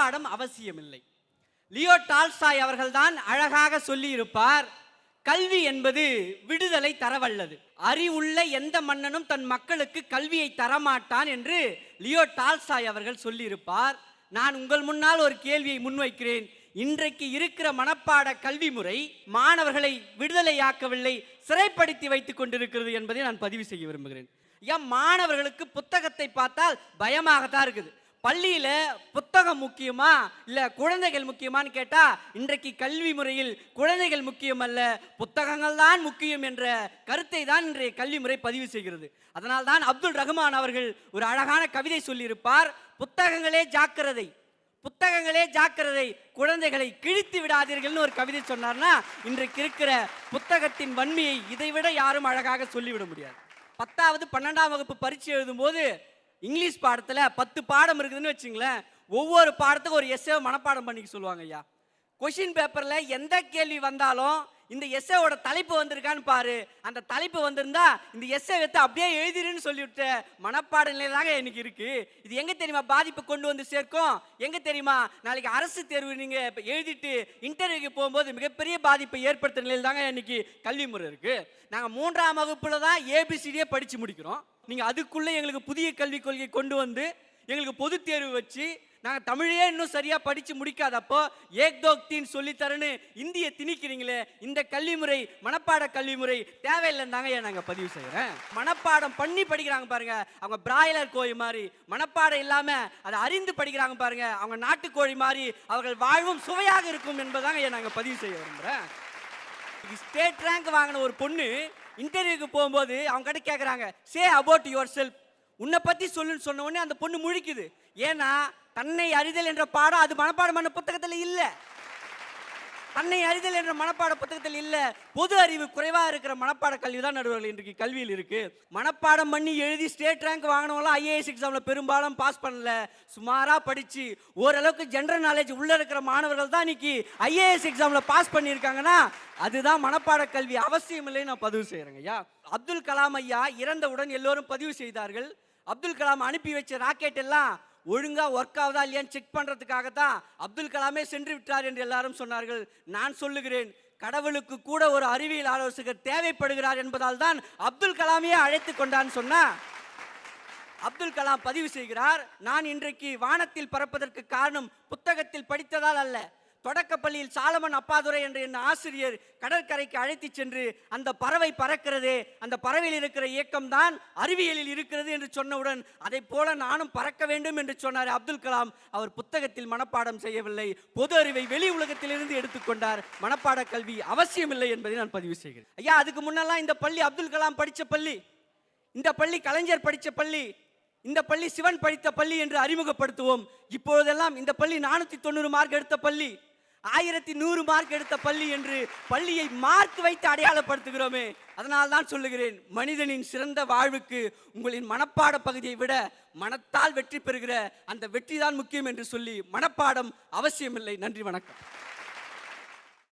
மனப்பாடம் அவசியமில்லை. Leo Tolstoy அவர்கள்தான் அழகாக சொல்லியிருப்பார் கல்வி என்பது விடுதலை தரவல்லது. அறிவுள்ள எந்த மன்னனும் தன் மக்களுக்கு கல்வியை தரமாட்டான் என்று லியோ டால்ஸ்டாய் அவர்கள் சொல்லியிருப்பார். நான் உங்கள் முன்னால் ஒரு கேள்வியை முன்வைக்கிறேன். இன்றைக்கு இருக்கிற மனப்பாட கல்வி முறை மாணவர்களை விடுதலையாக்கவில்லை சிறைப்படுத்தி வைத்துக் கொண்டிருக்கிறது என்பதை நான் பதிவு செய்ய விரும்புகிறேன். ஏன் மாணவர்களுக்கு புத்தகத்தை பார்த்தால் பயமாகத்தான் இருக்குது. பள்ளியில் புத்தகம் முக்கியமா இல்லை குழந்தைகள் முக்கியமான்னு கேட்டால் இன்றைக்கு கல்வி முறையில் குழந்தைகள் முக்கியம் அல்ல புத்தகங்கள் தான் முக்கியம் என்ற கருத்தை தான் இன்றைய கல்வி முறை பதிவு செய்கிறது. அதனால் தான் அப்துல் ரஹ்மான் அவர்கள் ஒரு அழகான கவிதை சொல்லியிருப்பார் புத்தகங்களே ஜாக்கிரதை புத்தகங்களே ஜாக்கிரதை குழந்தைகளை கிழித்து விடாதீர்கள்னு ஒரு கவிதை சொன்னார்னா இன்றைக்கு இருக்கிற புத்தகத்தின் வன்மையை இதைவிட யாரும் அழகாக சொல்லிவிட முடியாது. பத்தாவது பன்னெண்டாம் வகுப்பு பரீட்சை எழுதும்போது இங்கிலீஷ் பாடத்தில் பத்து பாடம் இருக்குதுன்னு வச்சுங்களேன் ஒவ்வொரு பாடத்துக்கும் ஒரு எஸ்ஏ மனப்பாடம் பண்ணிக்க சொல்லுவாங்க ஐயா கொஷின் பேப்பரில் எந்த கேள்வி வந்தாலும் இந்த எஸ்ஏவோட தலைப்பு வந்திருக்கான்னு பாரு. அந்த தலைப்பு வந்திருந்தா இந்த எஸ்ஏ வைத்து அப்படியே எழுதிருன்னு சொல்லிவிட்ட மனப்பாட நிலையில தாங்க இன்னைக்கு இருக்கு. இது எங்க தெரியுமா பாதிப்பு கொண்டு வந்து சேர்க்கும்? எங்க தெரியுமா? நாளைக்கு அரசு தேர்வு நீங்க எழுதிட்டு இன்டர்வியூக்கு போகும்போது மிகப்பெரிய பாதிப்பை ஏற்படுத்துற நிலையில் தாங்க இன்னைக்கு கல்வி முறை இருக்கு. நாங்கள் மூன்றாம் வகுப்புல தான் ஏபிசிடியே படிச்சு முடிக்கிறோம். நீங்க அதுக்குள்ள எங்களுக்கு புதிய கல்விக் கொள்கை கொண்டு வந்து எங்களுக்கு பொது தேர்வு வச்சு நாங்கள் தமிழையே இன்னும் சரியாக படித்து முடிக்காதப்போ ஏக்தோக்தின்னு தோக் தீன் சொல்லித்தரேன்னு இந்திய திணிக்கிறீங்களே இந்த கல்வி முறை மனப்பாட கல்வி முறை தேவையில்லைன்னு தாங்க ஏன் நாங்கள் பதிவு செய்கிறேன் மனப்பாடம் பண்ணி படிக்கிறாங்க பாருங்க அவங்க பிராய்லர் கோழி மாதிரி. மனப்பாடம் இல்லாமல் அதை அறிந்து படிக்கிறாங்க பாருங்க அவங்க நாட்டுக்கோழி மாதிரி அவர்கள் வாழ்வும் சுவையாக இருக்கும் என்பதாங்க ஏன் நாங்கள் பதிவு செய்ய விரும்புகிறேன் ஸ்டேட் ரேங்க் வாங்கின ஒரு பொண்ணு இன்டர்வியூக்கு போகும்போது அவங்க கிட்ட கேட்குறாங்க சே அபவுட் யுவர் செல்ஃப் உன்னை பற்றி சொல்லுன்னு சொன்ன உடனே அந்த பொண்ணு முழிக்குது. ஏன்னா தன்னை அறிதல் என்ற பாடம் அது மனப்பாடம் பண்ண புத்தகத்தில் இல்லை. தன்னை அறிதல் என்ற மனப்பாட புத்தகத்தில் இல்லை. பொது அறிவு குறைவாக இருக்கிற மனப்பாட கல்வி தான் நடுவர்கள் இன்றைக்கு கல்வியில் இருக்குது மனப்பாடம் பண்ணி எழுதி ஸ்டேட் ரேங்க் வாங்கினவங்களாம் ஐஏஎஸ் எக்ஸாமில் பெரும்பாலும் பாஸ் பண்ணல. சுமாராக படித்து ஓரளவுக்கு ஜென்ரல் நாலேஜ் உள்ளே இருக்கிற மாணவர்கள் தான் இன்னைக்கு ஐஏஎஸ் எக்ஸாமில் பாஸ் பண்ணியிருக்காங்கன்னா அதுதான் மனப்பாட கல்வி அவசியம் இல்லைன்னு நான் பதிவு செய்கிறேங்க ஐயா. அப்துல் கலாம் ஐயா இறந்தவுடன் எல்லோரும் பதிவு செய்தார்கள். அப்துல் கலாம் அனுப்பி வச்ச ராக்கெட் எல்லாம் ஒழுங்காக ஒர்க் ஆகுதா இல்லையான்னு செக் பண்ணுறதுக்காக தான் அப்துல் கலாமே சென்று விட்டார் என்று எல்லாரும் சொன்னார்கள். நான் சொல்லுகிறேன் கடவுளுக்கு கூட ஒரு அறிவியல் ஆலோசகர் தேவைப்படுகிறார் என்பதால் தான் அப்துல் கலாமையே அழைத்து கொண்டான்னு சொன்னா. அப்துல் கலாம் பதிவு செய்கிறார் நான் இன்றைக்கு வானத்தில் பறப்பதற்கு காரணம் புத்தகத்தில் படித்ததால் அல்ல. தொடக்கப்பள்ளியில் சாலமன் அப்பாதுரை என்ற என் ஆசிரியர் கடற்கரைக்கு அழைத்து சென்று அந்த பறவை பறக்கிறதே அந்த பறவையில் இருக்கிற இயக்கம் தான் அறிவியலில் இருக்கிறது என்று சொன்னவுடன் அதை போல நானும் பறக்க வேண்டும் என்று சொன்னார் அப்துல் கலாம். அவர் புத்தகத்தில் மனப்பாடம் செய்யவில்லை. பொது அறிவை வெளி உலகத்திலிருந்து எடுத்துக்கொண்டார் மனப்பாட கல்வி அவசியமில்லை என்பதை நான் பதிவு செய்கிறேன். ஐயா அதுக்கு முன்னெல்லாம் இந்த பள்ளி அப்துல் கலாம் படித்த பள்ளி இந்த பள்ளி கலைஞர் படித்த பள்ளி இந்த பள்ளி சிவன் படித்த பள்ளி என்று அறிமுகப்படுத்துவோம். இப்பொழுதெல்லாம் இந்த பள்ளி நானூத்தி தொண்ணூறு மார்க் எடுத்த பள்ளி. ஆயிரத்தி நூறு மார்க் எடுத்த பள்ளி என்று பள்ளியை மார்க் வைத்து அடையாளப்படுத்துகிறோமே. அதனால் தான் சொல்லுகிறேன் மனிதனின் சிறந்த வாழ்வுக்கு உங்களின் மனப்பாட பகுதியை விட மனத்தால் வெற்றி பெறுகிற அந்த வெற்றி தான் முக்கியம் என்று சொல்லி மனப்பாடம் அவசியமில்லை. நன்றி வணக்கம்.